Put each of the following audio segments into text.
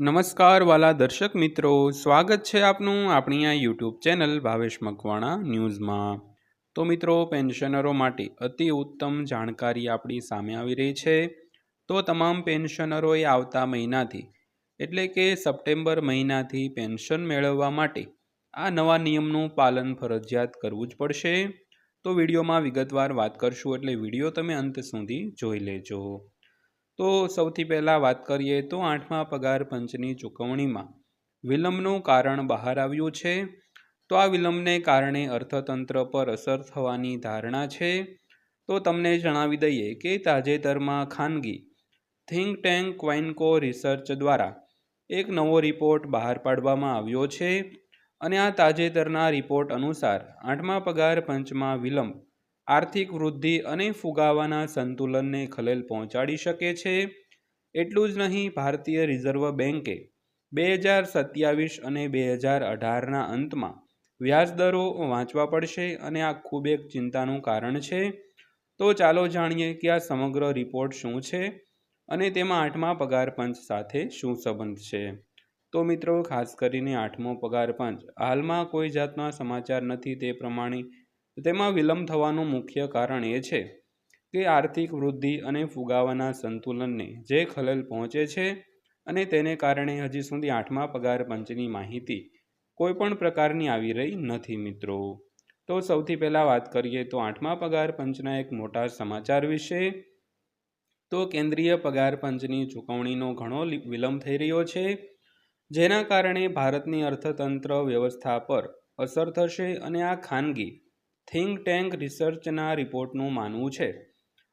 નમસ્કાર વાલા દર્શક મિત્રો, સ્વાગત છે આપનું આપણી આ યુટ્યુબ ચેનલ ભાવેશ મકવાણા ન્યૂઝમાં. તો મિત્રો, પેન્શનરો માટે અતિ ઉત્તમ જાણકારી આપણી સામે આવી રહી છે. તો તમામ પેન્શનરોએ આવતા મહિનાથી, એટલે કે સપ્ટેમ્બર મહિનાથી પેન્શન મેળવવા માટે આ નવા નિયમનું પાલન ફરજિયાત કરવું જ પડશે. તો વિડીયોમાં વિગતવાર વાત કરશું એટલે વીડિયો તમે અંત સુધી જોઈ લેજો. તો સૌથી પહેલાં વાત કરીએ તો આઠમા પગાર પંચની ચૂકવણીમાં વિલંબનું કારણ બહાર આવ્યું છે. તો આ વિલંબને કારણે અર્થતંત્ર પર અસર થવાની ધારણા છે. તો તમને જણાવી દઈએ કે તાજેતરમાં ખાનગી થિંક ટેન્ક ક્વાઇનકો રિસર્ચ દ્વારા એક નવો રિપોર્ટ બહાર પાડવામાં આવ્યો છે. અને આ તાજેતરના રિપોર્ટ અનુસાર આઠમા પગાર પંચમાં વિલંબ આર્થિક વૃદ્ધિ અને ફુગાવાના સંતુલનને ખલેલ પહોંચાડી શકે છે. એટલું જ નહીં, ભારતીય રિઝર્વ બેન્કે બે હજાર સત્યાવીસ અને બે હજાર અઢારના અંતમાં વ્યાજદરો વાંચવા પડશે અને આ ખૂબ એક ચિંતાનું કારણ છે. તો ચાલો જાણીએ કે આ સમગ્ર રિપોર્ટ શું છે અને તેમાં આઠમા પગાર પંચ સાથે શું સંબંધ છે. તો મિત્રો, ખાસ કરીને આઠમો પગાર પંચ. હાલમાં કોઈ જાતના સમાચાર નથી તે પ્રમાણે તેમાં વિલંબ થવાનું મુખ્ય કારણ એ છે કે આર્થિક વૃદ્ધિ અને ફુગાવાના સંતુલનને જે ખલેલ પહોંચે છે અને તેને કારણે હજી સુધી આઠમા પગાર પંચની માહિતી કોઈ પણ પ્રકારની આવી રહી નથી મિત્રો. તો સૌથી પહેલાં વાત કરીએ તો આઠમા પગાર પંચના એક મોટા સમાચાર વિશે. તો કેન્દ્રીય પગાર પંચની ચૂકવણીનો ઘણો વિલંબ થઈ રહ્યો છે, જેના કારણે ભારતની અર્થતંત્ર વ્યવસ્થા પર અસર થશે અને આ ખાનગી થિંક ટેન્ક રિસર્ચના રિપોર્ટનું માનવું છે.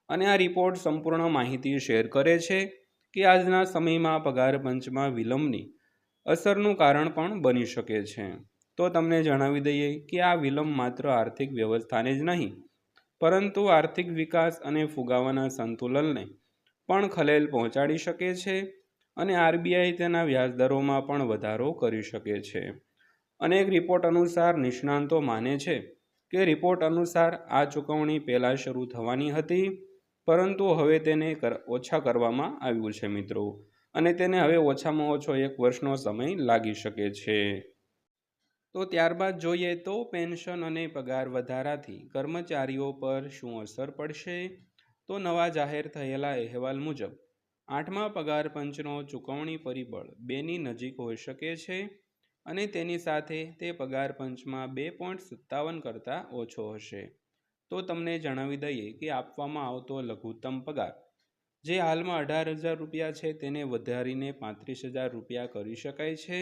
અને આ રિપોર્ટ સંપૂર્ણ માહિતી શેર કરે છે કે આજના સમયમાં પગાર પંચમાં વિલંબની અસરનું કારણ પણ બની શકે છે. તો તમને જણાવી દઈએ કે આ વિલંબ માત્ર આર્થિક વ્યવસ્થાને જ નહીં, પરંતુ આર્થિક વિકાસ અને ફુગાવાના સંતુલનને પણ ખલેલ પહોંચાડી શકે છે અને આરબીઆઈ તેના વ્યાજદરોમાં પણ વધારો કરી શકે છે. અનેક રિપોર્ટ અનુસાર નિષ્ણાંતો માને છે કે રિપોર્ટ અનુસાર આ ચૂકવણી પહેલાં શરૂ થવાની હતી, પરંતુ હવે તેને ઓછા કરવામાં આવ્યું છે મિત્રો. અને તેને હવે ઓછામાં ઓછો એક વર્ષનો સમય લાગી શકે છે. તો ત્યારબાદ જોઈએ તો પેન્શન અને પગાર વધારાથી કર્મચારીઓ પર શું અસર પડશે? તો નવા જાહેર થયેલા અહેવાલ મુજબ, આઠમા પગાર પંચનો ચૂકવણી પરિબળ બેની નજીક હોઈ શકે છે. અને તેની સાથે તે પગાર પંચમાં બે પોઈન્ટ સત્તાવન કરતાં ઓછો હશે. તો તમને જણાવી દઈએ કે આપવામાં આવતો લઘુત્તમ પગાર, જે હાલમાં અઢાર હજાર રૂપિયા છે, તેને વધારીને પાંત્રીસ હજાર રૂપિયા કરી શકાય છે,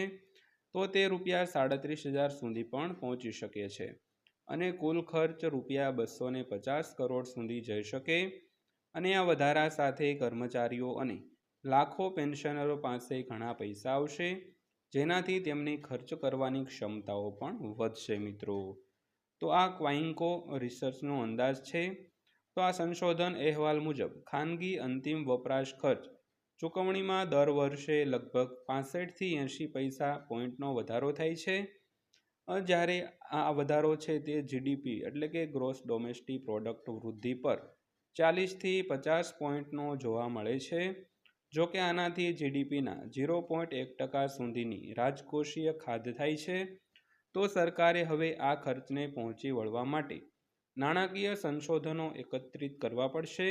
તો તે રૂપિયા સાડત્રીસ હજાર સુધી પણ પહોંચી શકે છે અને કુલ ખર્ચ રૂપિયા બસોને પચાસ કરોડ સુધી જઈ શકે અને આ વધારા સાથે કર્મચારીઓ અને લાખો પેન્શનરો પાસે ઘણા પૈસા આવશે. જેનાથી તેમની ખર્ચ કરવાની ક્ષમતાઓ પણ વધશે મિત્રો. તો આ ક્વાઇન્કો રિસર્ચનો અંદાજ છે. તો આ સંશોધન અહેવાલ મુજબ ખાનગી અંતિમ વપરાશ ખર્ચ ચૂકવણીમાં દર વર્ષે લગભગ પાસઠથી એંશી પૈસા પોઈન્ટનો વધારો થાય છે. જ્યારે આ વધારો છે તે જીડીપી એટલે કે ગ્રોસ ડોમેસ્ટિક પ્રોડક્ટ વૃદ્ધિ પર ચાલીસથી પચાસ પોઈન્ટનો જોવા મળે છે. જો કે આનાથી જીડીપીના ઝીરો પોઈન્ટ એક ટકા સુધીની રાજકોષીય ખાધ થાય છે, તો સરકારે હવે આ ખર્ચને પહોંચી વળવા માટે નાણાકીય સંશોધનો એકત્રિત કરવા પડશે.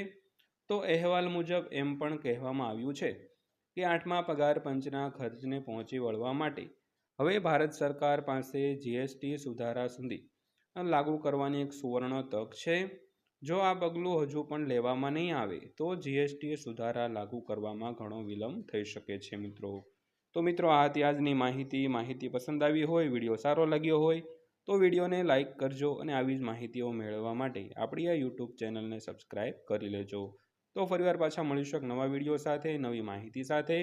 તો અહેવાલ મુજબ એમ પણ કહેવામાં આવ્યું છે કે આઠમા પગાર પંચના ખર્ચને પહોંચી વળવા માટે હવે ભારત સરકાર પાસે જીએસટી સુધારા સુધી લાગુ કરવાની એક સુવર્ણ તક છે. જો આ પગલું હજુ પણ લેવામાં નહીં આવે, તો જીએસટીએ સુધારા લાગુ કરવામાં ઘણો વિલંબ થઈ શકે છે મિત્રો. તો મિત્રો, આ હતી આજની માહિતી. માહિતી પસંદ આવી હોય, વીડિયો સારો લાગ્યો હોય, તો વિડીયોને લાઇક કરજો અને આવી જ માહિતીઓ મેળવવા માટે આપણી આ યુટ્યુબ ચેનલને સબસ્ક્રાઇબ કરી લેજો. તો ફરીવાર પાછા મળીશું એક નવા વીડિયો સાથે, નવી માહિતી સાથે.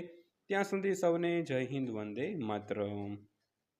ત્યાં સુધી સૌને જય હિન્દ, વંદે માતરમ.